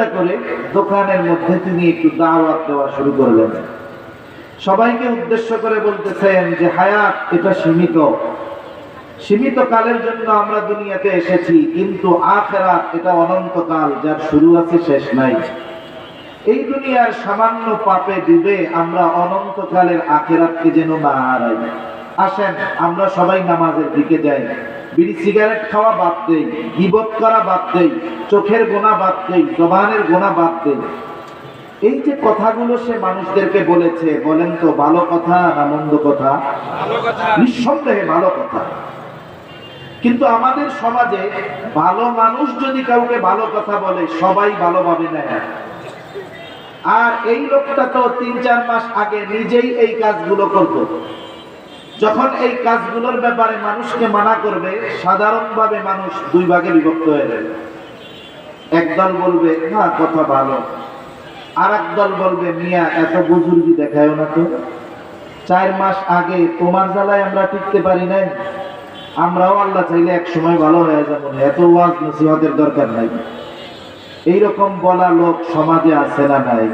চিন্তা করে দোকানের মধ্যে তিনি একটু দাওয়াত দেওয়া শুরু করলেন। সবাইকে উদ্দেশ্য করে বলতেছেন যে, হায়াত, এটা সীমিত। সীমিত কালের জন্য আমরা দুনিয়াতে এসেছি, কিন্তু আখেরাত এটা অনন্তকাল, যার শুরু আছে শেষ নাই। এই দুনিয়ার সামান্য পাপে ডুবে আমরা অনন্তকালের আখেরাতকে যেন না হারাই। আসেন, আমরা সবাই নামাজের দিকে যাই। বিড়ি সিগারেট খাওয়া বাদ দেই গিবত করা বাদ দেই চোখের গোনা বাদ দেই জবানের গোনা বাদ দেই। এই যে কথাগুলো সে মানুষদেরকে বলেছে বলেন তো ভালো কথা না মন্দ কথা। নিঃসন্দেহে ভালো কথা। কিন্তু আমাদের সমাজে ভালো মানুষ যদি কাউকে ভালো কথা বলে সবাই ভালোভাবে নেয়। আর এই লোকটা তো তিন চার মাস আগে নিজেই এই কাজগুলো করত। যখন এই কাজগুলোর ব্যাপারে মানুষকে মানা করবে, সাধারণভাবে মানুষ দুই ভাগে বিভক্ত হয়ে যাবে। একদল বলবে, না, কথা ভালো। আর দল বলবে, মিয়া, এত বুজুর্গি দেখায় না তো। চার মাস আগে তোমার জ্বালায় আমরা টিকতে পারি নাই। আমরাও আল্লাহ চাইলে এক সময় ভালো হয়ে যাব না। এত ওয়াজ নসিহতের দরকার নাই। এইরকম বলা লোক সমাজে আছে না নাই?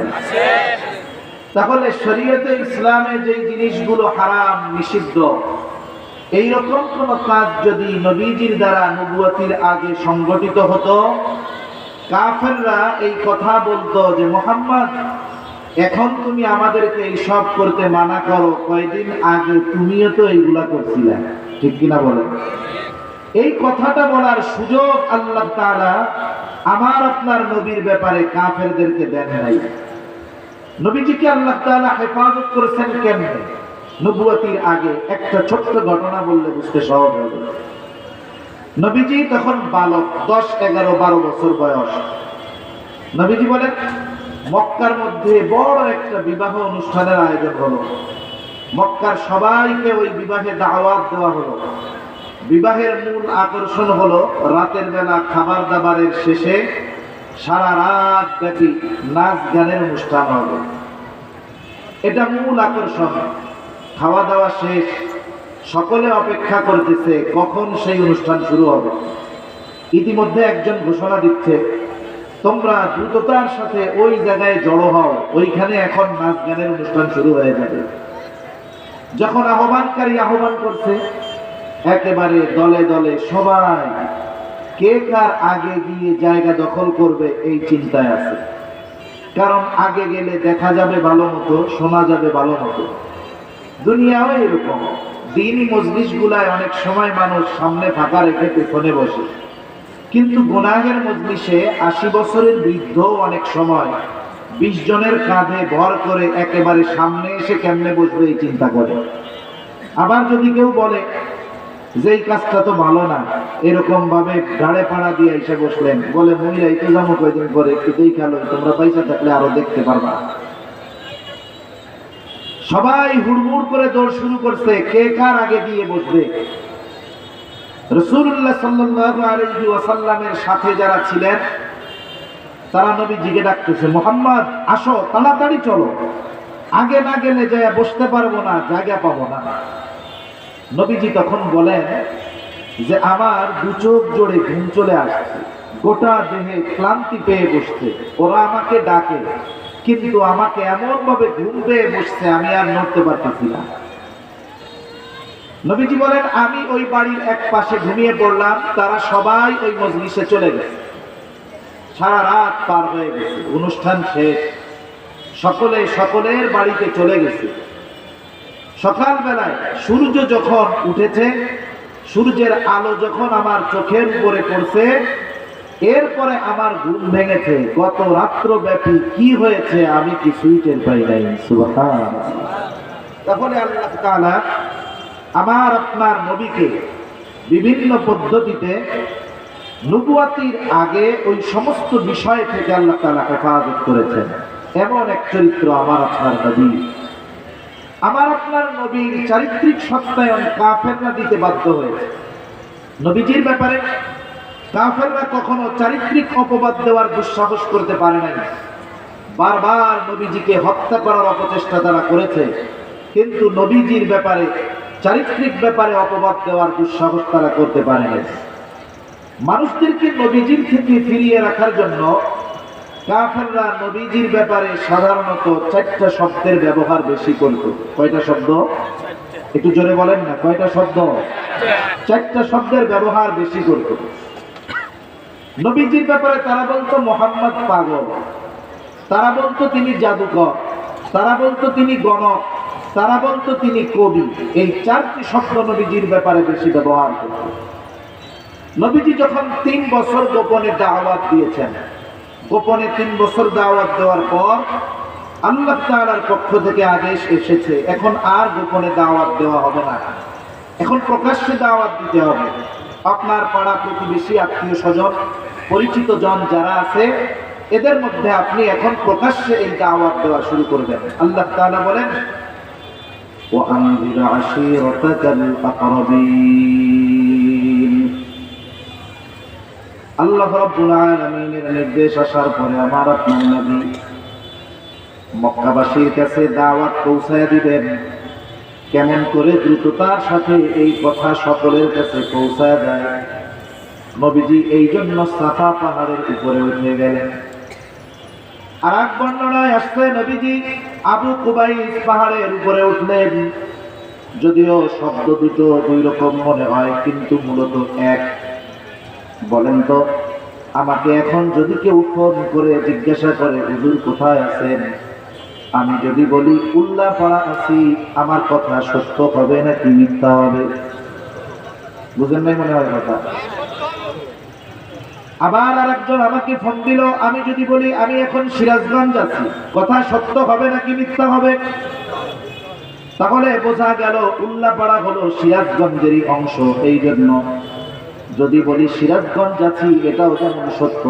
তাহলে শরীয়তে ইসলামে যে জিনিসগুলো হারাম, নিষিদ্ধ, এইরকম কোন কাজ যদি নবীজির দ্বারা নবুয়তির আগে সংগঠিত হতো, কাফেররা এই কথা বলতো যে, মোহাম্মদ, এখন তুমি আমাদেরকে এই সব করতে মানা করো, কয়দিন আগে তুমিও তো এইগুলা করছিলে। ঠিক কিনা বলে? এই কথাটা বলার সুযোগ আল্লাহ তাআলা আমার আপনার নবীর ব্যাপারে কাফেরদেরকে দেন নাই। নবীজিকে আল্লাহ তাআলা হেফাজত করেছেন কেমনে? নবুয়তির আগে একটা ছোট্ট ঘটনা বললে বুঝতে সহজ হবে নবীজি তখন বালক, দশ, এগারো, বারো বছর বয়স। নবীজি বলেন, মক্কার মধ্যে বড় একটা বিবাহ অনুষ্ঠানের আয়োজন হলো। মক্কার সবাইকে ওই বিবাহে দাওয়াত দেওয়া হলো। বিবাহের মূল আকর্ষণ হলো রাতের বেলা খাবার দাবারের শেষে সারা রাত ব্যাপী নাচ গানের অনুষ্ঠান হবে। এটা মূল আকর্ষণ। খাওয়া দাওয়া শেষ। সকলে অপেক্ষা করতেছে কখন সেই অনুষ্ঠান শুরু হবে। ইতিমধ্যে একজন ঘোষণা দিচ্ছে, তোমরা দ্রুততার সাথে ওই জায়গায় জড়ো হও, ওইখানে এখন নাচ গানের অনুষ্ঠান শুরু হয়ে যাবে। যখন আহ্বানকারী আহ্বান করছে, একেবারে দলে দলে সবাই কে কার আগে গিয়ে জায়গা দখল করবে এই চিন্তায় আছে। কারণ আগে গেলে দেখা যাবে ভালো মতো, শোনা যাবে ভালো মতো। দুনিয়াও এরকম। দিনই মজলিশ গুলায় অনেক সময় মানুষ সামনে ফাঁকা রেখে পেছনে বসে। কিন্তু গুনাহের মজলিসে আশি বছরের বৃদ্ধ অনেক সময় বিশ জনের কাঁধে ভর করে একেবারে সামনে এসে কেমনে বসবে এই চিন্তা করে। আবার যদি কেউ বলে, যে এই কাজটা তো ভালো না এরকম ভাবে গাড়ে পাড়া দিয়ে এসে বসলেন। বলে, মহিলা, এই তো জানো পরে? একটু দেখাল তোমরা পয়সা থাকলে আরও দেখতে পারবা। সবাই হুড়মুড় করে দৌড় শুরু করছে। কে কার আগে গিয়ে বসবে? রসুল্লাহ সাল্লাল্লাহু আলাইহি ওয়াসাল্লামের সাথে যারা ছিলেন, তারা নবীজিকে ডাকতেছে, মোহাম্মদ, আসো, তাড়াতাড়ি চলো। আগে না গেলে যায় বসতে পারব না, জায়গা পাবো না। নবীজি তখন বলেন যে আমার দু চোখ জোরে ঘুম চলে আসছে। গোটা দেহে ক্লান্তি পেয়ে বসছে। ওরা আমাকে ডাকে, কিন্তু আমাকে এমন ভাবে ঘুম পেয়ে বসছে আমি আর নড়তে পারতেছি না। নবীজি বলেন, আমি ওই বাড়ির এক পাশে ঘুমিয়ে পড়লাম, তারা সবাই ওই মজলিসে চলে গেছে। সারা রাত পার হয়ে গেছে, অনুষ্ঠান শেষ। সকলে সকলের বাড়িতে চলে গেছে। সকালবেলায় সূর্য যখন উঠেছে সূর্যের আলো যখন আমার চোখের উপরে পড়ছে, এরপরে আমার ঘুম ভেঙেছে। গত রাত্র ব্যাপী কি হয়েছে আমি কিছুই টের পাই নাই। তাহলে আল্লাহ আমার, আপনার নবীকে বিভিন্ন পদ্ধতিতে নবুয়াতির আগে ওই সমস্ত বিষয় থেকে আল্লাহ তাআলা হেফাজত করেছেন। এমন এক চরিত্র আমার, আপনার নবী। আমার আপনার নবীর চারিত্রিক সত্যায়ন কাফেররা দিতে বাধ্য হয়েছে। নবীজির ব্যাপারে কাফেররা কখনো চারিত্রিক অপবাদ দেওয়ার দুঃসাহস করতে পারে নাই। বারবার নবীজিকে হত্যা করার অপচেষ্টা তারা করেছে, কিন্তু নবীজির ব্যাপারে, চারিত্রিক ব্যাপারে অপবাদ দেওয়ার দুঃসাহস তারা করতে পারে নাই। মানুষদেরকে নবীজির থেকে ফিরিয়ে রাখার জন্য কাফেররা নবীজির ব্যাপারে সাধারণত চারটা শব্দের ব্যবহার বেশি করত। কয়টা শব্দ? একটু জোরে বলেন না, কয়টা শব্দ? চারটা শব্দের ব্যবহার বেশি করত। নবীজির ব্যাপারে তারা বলতো মোহাম্মদ পাগল। তারা বলতো তিনি জাদুকর। তারা বলতো তিনি গণক। তারা বলতো তিনি কবি। এই চারটি শব্দ নবীজির ব্যাপারে বেশি ব্যবহার করত। নবীজি যখন তিন বছর গোপনে দাওয়াত দিয়েছেন গোপনে তিন বছর দাওয়াত দেওয়ার পর আল্লাহ তাআলার পক্ষ থেকে আদেশ এসেছে এখন আর গোপনে দাওয়াত দেওয়া হবে না এখন প্রকাশ্যে দাওয়াত দিতে হবে আপনার পাড়া প্রতিবেশী আত্মীয় স্বজন পরিচিত জন যারা আছে এদের মধ্যে আপনি এখন প্রকাশ্যে এই দাওয়াত দেওয়া শুরু করবেন আল্লাহ তাআলা বলেন وأنذر عشيرتك الأقربين আল্লাহ রাব্বুল আলামিনের নির্দেশ আসার পরে আমার আপনার নবী মক্কাবাসীর কাছে দাওয়াত পৌঁছায় দিবেন। কেমন করে দ্রুততার সাথে এই কথা সকলের কাছে পৌঁছায় যায়। নবীজি এই জন্য সাফা পাহাড়ের উপরে উঠে গেলেন। আর এক বর্ণনায় আসছে, নবীজি আবু কুবাইস পাহাড়ের উপরে উঠলেন। যদিও শব্দ দুটো দুই রকম মনে হয়, কিন্তু মূলত এক। বলেন তো, আমাকে এখন যদি কেউ ফোন করে জিজ্ঞাসা করে, হুজুর কোথায় আছেন? আমি যদি বলি, উল্লাহ পড়া আছি, আমার কথা সত্য হবে নাকি মিথ্যা হবে? বুঝেন নাই মনে হয় কথা? আবার আরেকজন আমাকে ফোন দিল, আমি যদি বলি, আমি এখন সিরাজগঞ্জ আছি, কথা সত্য হবে নাকি মিথ্যা হবে? তাহলে বোঝা গেল, উল্লাপাড়া হলো সিরাজগঞ্জেরই অংশ, এই জন্য যদি বলি সিরাজগঞ্জ আছি এটাও তেমন সত্য।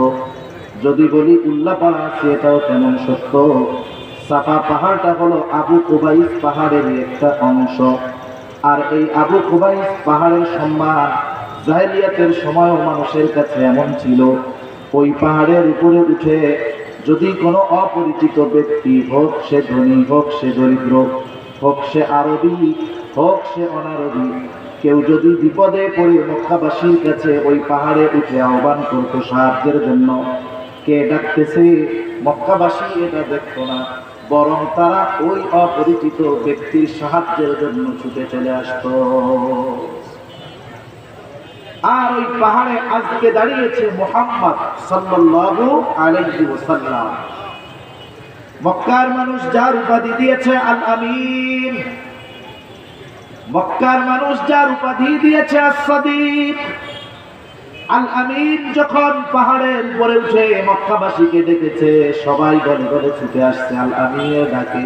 যদি বলি উল্লাপাড়া আছে এটাও তেমন সত্য। সাফা পাহাড়টা হলো আবু কুবাইস পাহাড়ের একটা অংশ। আর এই আবু কুবাইস পাহাড়ের সম্মান জাহেলিয়াতের সময়ও মানুষের কাছে এমন ছিল। ওই পাহাড়ের উপরে উঠে যদি কোনো অপরিচিত ব্যক্তি হোক সে ধনী, হোক সে দরিদ্র, হোক সে আরবি, হোক সে অনারবি কেউ যদি বিপদে পড়ে মক্কাবাসীর কাছে ওই পাহাড়ে উঠে আহ্বান করতো সাহায্যের জন্য, কে ডাকতেছে? মক্কাবাসী এটা দেখতো না। বরং তারা ওই অপরিচিত ব্যক্তির সাহায্যের জন্য ছুটে চলে আসতো। আর ওই পাহাড়ে আজকে দাঁড়িয়েছে মোহাম্মদ সাল্লাল্লাহু আলাইহি ওয়াসাল্লাম। মক্কার মানুষ যার উপাধি দিয়েছে আল আমিন মক্কার মানুষ যার উপাধি দিয়েছে আল আমিন যখন পাহাড়ের উপরে উঠে মক্কাবাসীকে সবাই ছুটে আসছে আল আমিনের ডাকে।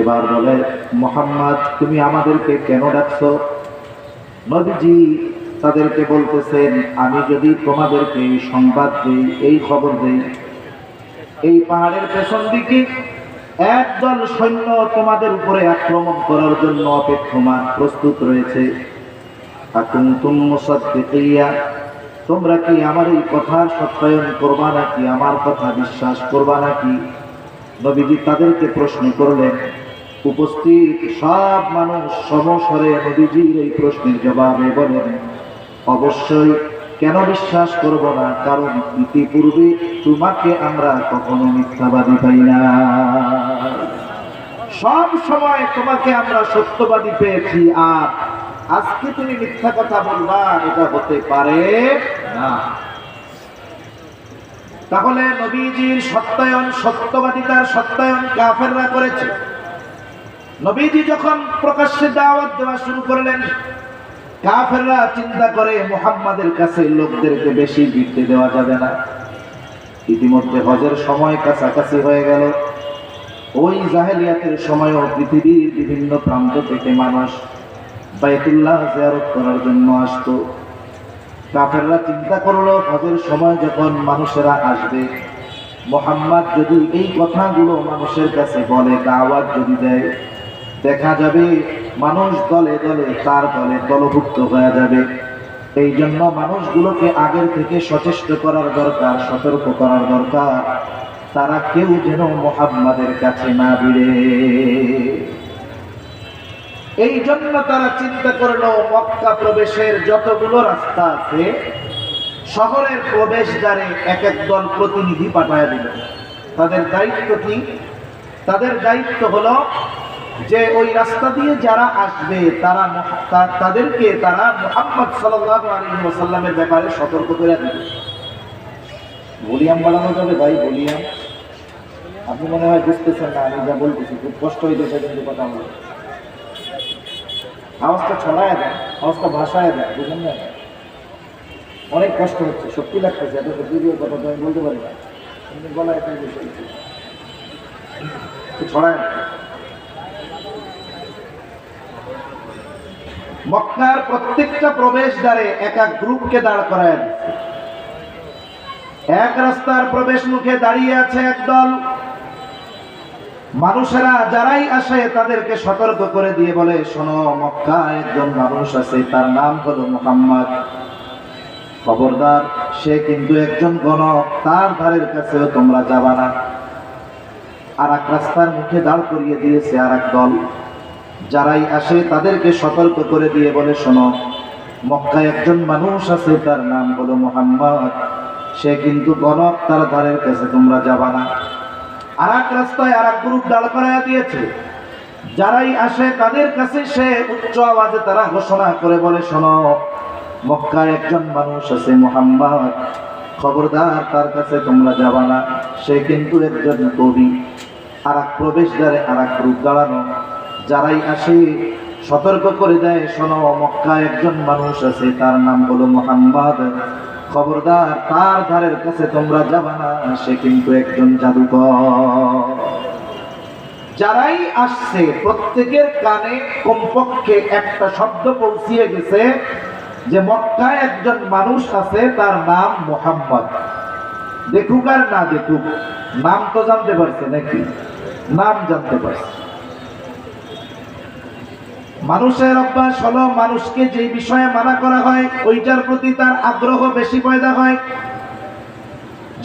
এবার বলে, মোহাম্মদ, তুমি আমাদেরকে কেন ডাকছো? নবীজি তাদেরকে বলতেছেন, আমি যদি তোমাদেরকে সংবাদ দিই, এই খবর দিই, এই পাহাড়ের পেছন দিকে একদল সৈন্য তোমাদের উপরে আক্রমণ করার জন্য অপেক্ষমান প্রস্তুত রয়েছে। তোমরা কি আমার এই কথার সত্যায়ন করবা নাকি? আমার কথা বিশ্বাস করবা নাকি? নবীজি তাদেরকে প্রশ্ন করলেন, উপস্থিত সব মানুষ সমস্বরে নবীজির এই প্রশ্নের জবাবে বলেন, অবশ্যই কেন বিশ্বাস করব না? কারণ ইতিপূর্বে তোমাকে আমরা কখনো মিথ্যাবাদী পাই না। সব সময় তোমাকে আমরা সত্যবাদী পেয়েছি, আর আজকে তুমি মিথ্যা কথা বলবা, এটা হতে পারে না। তাহলে নবীজির সত্যায়ন, সত্যবাদিতার সত্যায়ন কাফেররা করেছে। নবীজি যখন প্রকাশ্যে দাওয়াত দেওয়া শুরু করলেন কাফেররা চিন্তা করে মুহাম্মাদের কাছে লোকদেরকে বেশি ভিড়তে দেওয়া যাবে না। ইতিমধ্যে হজের সময় কাছাকাছি হয়ে গেল। ওই জাহেলিয়াতের সময়ও পৃথিবীর বিভিন্ন প্রান্ত থেকে মানুষ বাইতুল্লাহ জিয়ারত করার জন্য আসতো। কাফেররা চিন্তা করল, হজের সময় যখন মানুষেরা আসবে, মোহাম্মদ যদি এই কথাগুলো মানুষের কাছে বলে, দাওয়াত যদি দেয়, দেখা যাবে মানুষ দলে দলে, তার দলে দলভুক্ত হয়ে যাবে। এই জন্য মানুষগুলোকে আগের থেকে সচেষ্ট করার দরকার, সতর্ক করার দরকার। তারা কেউ যেন মোহাম্মদের কাছে না ভিড়ে এই জন্য তারা চিন্তা করল, মক্কা প্রবেশের যতগুলো রাস্তা আছে, শহরের প্রবেশদ্বারে এক এক দল প্রতিনিধি পাঠায় দিল। তাদের দায়িত্ব কি? তাদের দায়িত্ব হলো যে ওই রাস্তা দিয়ে যারা আসবে, তারা তাদেরকে তারা মোহাম্মদ ওয়াসাল্লামের ব্যাপারে সতর্ক করে দিবে। ভলিউম বাড়ানো যাবে ভাই বলিয়াম আপনি মনে হয় বুঝতেছেন না, আমি যা বলতেছি, খুব কষ্ট হইতেছে কিন্তু কথা বলে। আওয়াজটা ছড়ায় দেয় আওয়াজটা ভাষায় দেয় বুঝলেন না? অনেক কষ্ট হচ্ছে সত্যি লাগতেছে, এত সত্যি কথা তো আমি বলতে পারি না। কিন্তু বিষয় ছড়ায়। মক্কার প্রত্যেকটা প্রবেশদ্বারে এক এক গ্রুপকে দাঁড় করায়। এক রাস্তার প্রবেশ মুখে দাঁড়িয়ে আছে একদল মানুষেরা যারাই আসে তাদেরকে সতর্ক করে দিয়ে বলে, শোনো মক্কা একজন মানুষ আছে, তার নাম হলো মোহাম্মদ। খবরদার, সে কিন্তু একজন গণক, তার ধারের কাছেও তোমরা যাবা না। আর এক রাস্তার মুখে দাঁড় করিয়ে দিয়েছে আর এক দল। যারাই আসে তাদেরকে সতর্ক করে দিয়ে বলে, শোনো, মক্কায় একজন মানুষ আছে, তার নাম হলো মোহাম্মদ। সে কিন্তু গণক, তার ধারের কাছে তোমরা যাবা না। আর এক রাস্তায় আর এক গ্রুপ দাঁড় করাইয়া দিয়েছে। যারাই আসে তাদের কাছে সে উচ্চ আওয়াজে তারা ঘোষণা করে বলে, শোনো, মক্কায় একজন মানুষ আছে, মোহাম্মদ। খবরদার, তার কাছে তোমরা যাবা না। সে কিন্তু একজন কবি। আর এক প্রবেশদ্বারে আর এক গ্রুপ দাঁড়ানো। যারাই আসে, সতর্ক করে দেয়, শোনো, মক্কায় একজন মানুষ আছে, তার নাম হলো মোহাম্মদ। খবরদার, তার ধারের কাছে তোমরা যাবা না, সে কিন্তু একজন জাদুকর। যারাই আসছে, প্রত্যেকের কানে, কমপক্ষে একটা শব্দ পৌঁছিয়ে গেছে যে মক্কায় একজন মানুষ আছে, তার নাম মোহাম্মদ। দেখুক আর না দেখুক, নাম তো জানতে পারছে নাকি? নাম জানতে পারছে। মানুষের অভ্যাস হলো মানুষকে যে বিষয়ে মানা করা হয়, ওইটার প্রতি তার আগ্রহ বেশি পয়দা হয়।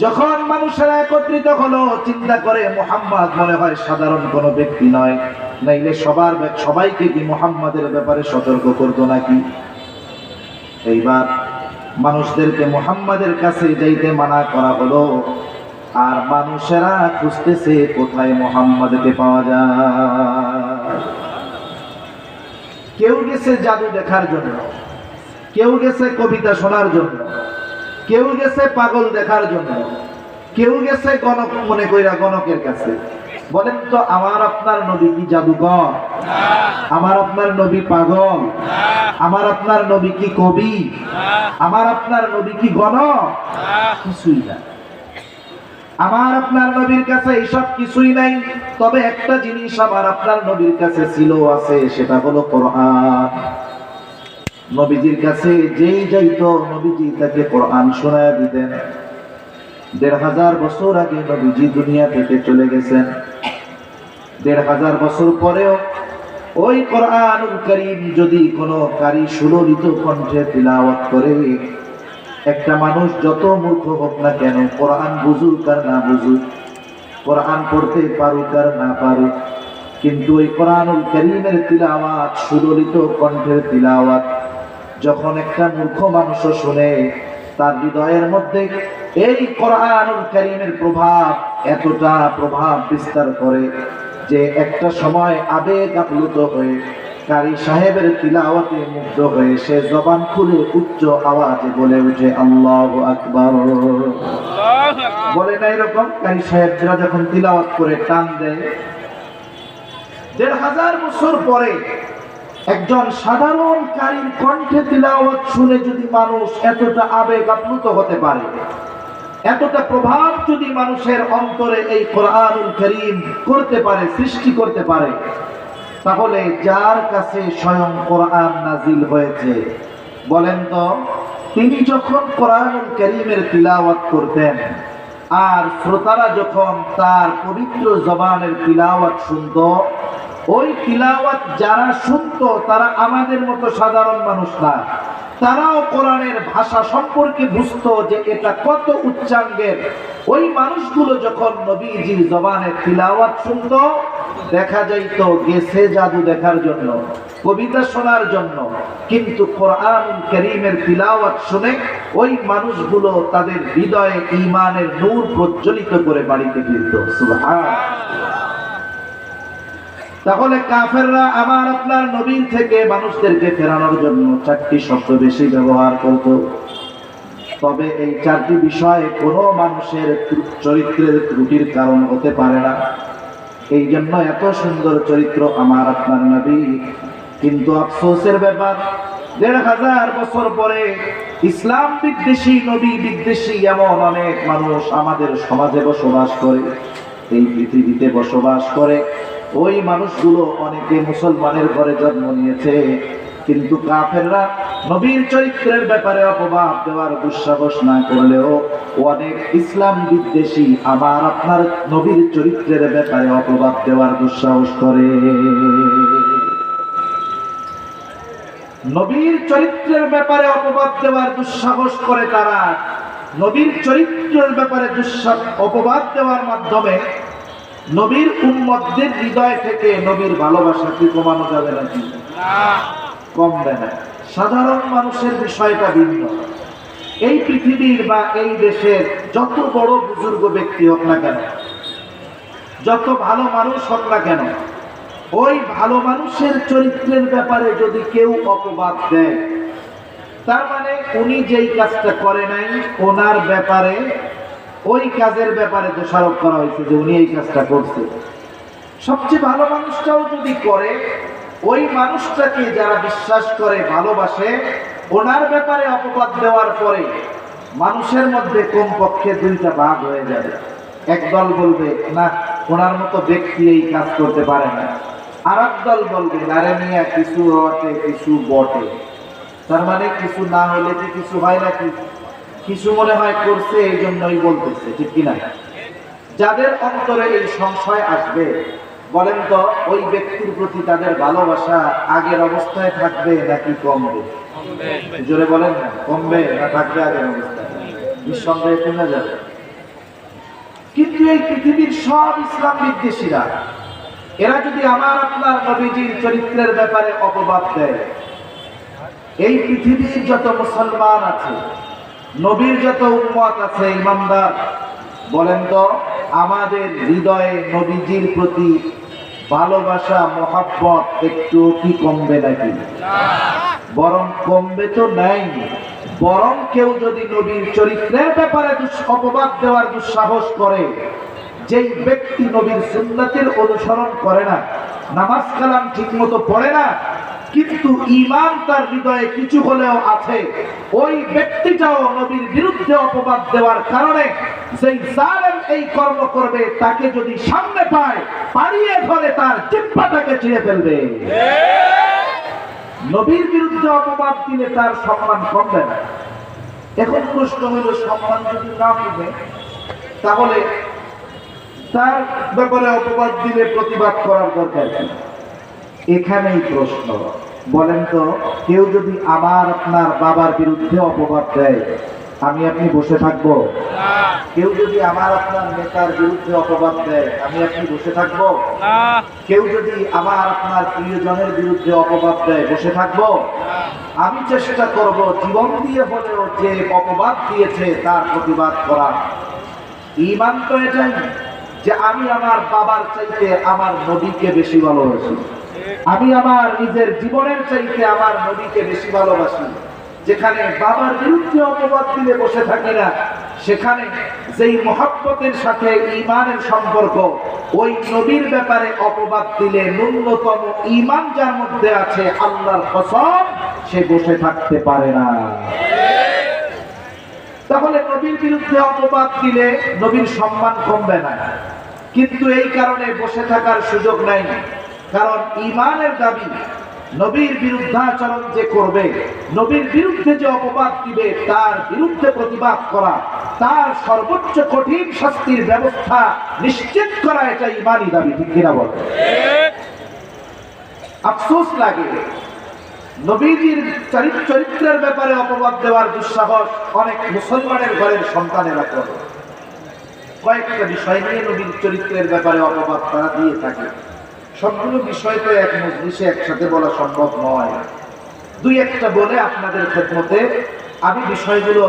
যখন মানুষেরা একত্রিত হলো, চিন্তা করে মোহাম্মদ মনে হয় সাধারণ কোনো ব্যক্তি নয়। নাইলে সবার সবাইকে কি মোহাম্মদের ব্যাপারে সতর্ক করতো নাকি? এইবার মানুষদেরকে মোহাম্মদের কাছে যাইতে মানা করা হলো, আর মানুষেরা খুঁজতেছে কোথায় মোহাম্মদকে পাওয়া যায়। কেউ গেছে জাদু দেখার জন্য, কেউ গেছে কবিতা শোনার জন্য, কেউ গেছে পাগল দেখার জন্য, কেউ গেছে গণক মনে কইরা গণকের কাছে। বলেন তো, আমার আপনার নবী কি জাদুকর? আমার আপনার নবী পাগল? আমার আপনার নবী কি কবি? আমার আপনার নবী কি গণক? কিছুই না। আমার আপনার নবীর কাছে এইসব কিছুই নাই, তবে একটা জিনিস আমার আপনার নবীর কাছে ছিল, আছে, সেটা হলো কোরআন। নবীজির কাছে যেই যাইতো, নবীজি তাকে কোরআন শোনায় দিতেন। দেড় হাজার বছর আগে নবীজি দুনিয়া থেকে চলে গেছেন। দেড় হাজার বছর পরেও ওই কোরআনুল করিম যদি কোনো কারি সুললিত কণ্ঠে তিলাওয়াত করে একটা মানুষ যত মূর্খ হোক না কেন, কোরআন বুঝুক আর না বুঝুক, কোরআন পড়তে পারুক আর না পারুক, কিন্তু ওই কোরআনুল করিমের তিলাওয়াত, সুললিত কণ্ঠের তিলাওয়াত, যখন একটা মূর্খ মানুষও শুনে, তার হৃদয়ের মধ্যে এই কোরআনুল করিমের প্রভাব এতটা প্রভাব বিস্তার করে যে একটা সময় আবেগ আপ্লুত হয়ে কারি সাহেবের তিলাওয়াতে মুগ্ধ হয়ে সে জবান খুলে উচ্চ আওয়াজে বলে উঠে, আল্লাহ আকবার। বলে না এরকম? কারি সাহেবরা যখন তিলাওয়াত করে টান দেয়, দেড় হাজার বছর পরে একজন সাধারণ কারীর কণ্ঠে তিলাওয়াত শুনে যদি মানুষ এতটা আবেগ আপ্লুত হতে পারে, এতটা প্রভাব যদি মানুষের অন্তরে এই কোরআনুল করিম করতে পারে, সৃষ্টি করতে পারে তাহলে যার কাছে স্বয়ং কোরআন নাজিল হয়েছে, বলেন তো, তিনি যখন কোরআন করিমের তিলাওয়াত করতেন, আর শ্রোতারা যখন তার পবিত্র জবানের তিলাওয়াত শুনত, ওই তিলাওয়াত যারা শুনত তারা আমাদের মতো সাধারণ মানুষ না। তারাও কোরআনের ভাষা সম্পর্কে বুঝতো যে এটা কত উচ্চাঙ্গের। ওই মানুষগুলো যখন নবীজির জবানে তিলাওয়াত শুনতো, দেখা যাইত গেছে জাদু দেখার জন্য, কবিতা শোনার জন্য। কিন্তু কোরআন করিমের তিলাওয়াত শুনে ওই মানুষগুলো তাদের হৃদয়ে ইমানের নূর প্রজ্বলিত করে বাড়িতে ফিরত। সুবহান। তাহলে কাফেররা আমার আপনার নবীন থেকে মানুষদেরকে ফেরানোর জন্য চারটি শব্দ বেশি ব্যবহার করত। তবে এই চারটি বিষয়ে কোনো মানুষের চরিত্রের ত্রুটির কারণ হতে পারে না। এই জন্য এত সুন্দর চরিত্র আমার আপনার নবী। কিন্তু আফসোসের ব্যাপার, দেড় হাজার বছর পরে ইসলাম বিদ্বেষী, নবী বিদ্বেষী এমন অনেক মানুষ আমাদের সমাজে বসবাস করে, এই পৃথিবীতে বসবাস করে। ওই মানুষগুলো অনেকে মুসলমানের ঘরে জন্ম নিয়েছে, কিন্তু কাফেররা নবীর চরিত্রের ব্যাপারে অপবাদ দেওয়ার দুঃসাহস না করলেও অনেক ইসলাম বিদ্বেষী আবার আপনার নবীর চরিত্রের ব্যাপারে অপবাদ দেওয়ার দুঃসাহস করে। নবীর চরিত্রের ব্যাপারে অপবাদ দেওয়ার দুঃসাহস করে তারা। নবীর চরিত্রের ব্যাপারে দুঃসাহ, অপবাদ দেওয়ার মাধ্যমে নবীর উম্মতদের হৃদয় থেকে নবীর ভালোবাসা কি কমানো যাবে নাকি? কমবে না। সাধারণ মানুষের বিষয়টা ভিন্ন। এই পৃথিবীর বা এই দেশের যত বড় বুজুর্গ ব্যক্তি হোক না কেন, যত ভালো মানুষ হোক না কেন, ওই ভালো মানুষের চরিত্রের ব্যাপারে যদি কেউ অপবাদ দেয়, তার মানে উনি যেই কাজটা করে নাই, ওনার ব্যাপারে ওই কাজের ব্যাপারে দোষারোপ করা হয়েছে যে উনি এই কাজটা করছে। সবচেয়ে ভালো মানুষটাও যদি করে, ওই মানুষটাকে যারা বিশ্বাস করে, ভালোবাসে, ওনার ব্যাপারে অপবাদ দেওয়ার পরে মানুষের মধ্যে কমপক্ষে দুইটা ভাগ হয়ে যাবে। একদল বলবে, না, ওনার মতো ব্যক্তি এই কাজ করতে পারে না। আর দল বলবে নারে মিয়া, কিছু রটে কিছু বটে। তার মানে কিছু না হলে কি কিছু হয় নাকি? কিছু মনে হয় করছে, এই জন্যই বলতেছে, ঠিক কিনা? যাদের অন্তরে এই সংশয় আসবে, বলেন তো, ওই ব্যক্তির প্রতি তাদের ভালোবাসা আগের অবস্থায় থাকবে নাকি কমবে? জোরে বলেন, কমবে না থাকবে আগের অবস্থায়? নিঃসন্দেহে কমে যাবে। কিন্তু এই পৃথিবীর সব ইসলাম বিদ্বেষীরা, এরা যদি আমার আপনার নবীজির চরিত্রের ব্যাপারে অপবাদ দেয়, এই পৃথিবীর যত মুসলমান আছে নবীর যত উম্মত আছে ইমানদার বলেন তো, আমাদের হৃদয়ে নবীজির প্রতি ভালোবাসা, মহাব্বত একটু কি কমবে নাকি? বরং কমবে তো নাই। বরং কেউ যদি নবীর চরিত্রের ব্যাপারে অপবাদ দেওয়ার দুঃসাহস করে, যেই ব্যক্তি নবীর সুন্নাতের অনুসরণ করে না, নামাজ কালাম ঠিক মতো পড়ে না কিন্তু ইমান তার হৃদয়ে কিছু হলেও আছে। ওই ব্যক্তিটাও নবীর বিরুদ্ধে অপবাদ দেওয়ার কারণে যেই জালেম এই কর্ম করবে, তাকে যদি সামনে পায় পাড়িয়ে ধরে তার চিপ্পাটাকে ছিঁড়ে ফেলবে। নবীর বিরুদ্ধে অপবাদ দিলে তার সম্মান কমবে না। এখন প্রশ্ন হলো, সম্মান যদি না কমে তাহলে তার ব্যাপারে অপবাদ দিলে প্রতিবাদ করার দরকার কি? এখানেই প্রশ্ন। বলেন তো, কেউ যদি আমার আপনার বাবার বিরুদ্ধে অপবাদ দেয়, আমি আপনি বসে থাকব? কেউ যদি আমার আপনার নেতার বিরুদ্ধে অপবাদ দেয়, আমি আপনি বসে থাকব? কেউ যদি আমার আপনার প্রিয়জনের বিরুদ্ধে অপবাদ দেয়, বসে থাকব? আমি চেষ্টা করব জীবন দিয়ে হলেও যে অপবাদ দিয়েছে, তার প্রতিবাদ করা। ইমান তো এটাই যে আমি আমার বাবার চাইতে আমার নবীকে বেশি ভালোবাসি। আমি আমার নিজের জীবনের চাইতে আমার নবীকে বেশি ভালোবাসি। যেখানে বাবার বিরুদ্ধে অপবাদ দিলে বসে থাকি না, সেখানে যেই মহাব্বতের সাথে ইমানের সম্পর্ক, ওই নবীর ব্যাপারে অপবাদ দিলে ন্যূনতম ইমান যার মধ্যে আছে আল্লাহর কসম, সে বসে থাকতে পারে না। তাহলে নবীর বিরুদ্ধে অপবাদ দিলে নবীর সম্মান কমবে না। কিন্তু এই কারণে বসে থাকার সুযোগ নাই। কারণ ইমানের দাবি নবীর বিরুদ্ধাচরণ যে করবে, নবীর বিরুদ্ধে যে অপবাদ দিবে, তার বিরুদ্ধে প্রতিবাদ করা, তার সর্বোচ্চ কঠিন শাস্তির ব্যবস্থা নিশ্চিত করা, এটা ইমানই দাবি, ঠিক কিনা বলে? আফসোস লাগে। নবীজির চারিত্র- চরিত্রের ব্যাপারে অপবাদ দেওয়ার দুঃসাহস অনেক মুসলমানের ঘরের সন্তানেরা করে। কয়েকটা বিষয় নিয়ে নবীর চরিত্রের ব্যাপারে অপবাদ তারা দিয়ে থাকে। সবগুলো বিষয় তো এক মজলিসে একসাথে বলা সম্ভব নয়। দুই একটা বলে আপনাদের খেদমতে আমি বিষয়গুলো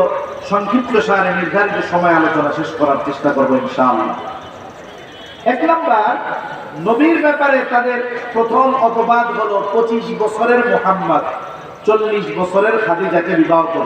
সংক্ষিপ্ত সারে নির্ধারিত সময় আলোচনা শেষ করার চেষ্টা করব ইনশাআল্লাহ। এক নাম্বার, নবীর ব্যাপারে তাদের প্রথম অপবাদ হলো পঁচিশ বছরের মোহাম্মদ, চল্লিশ বছরের খাদিজাকে বিবাহ করছে।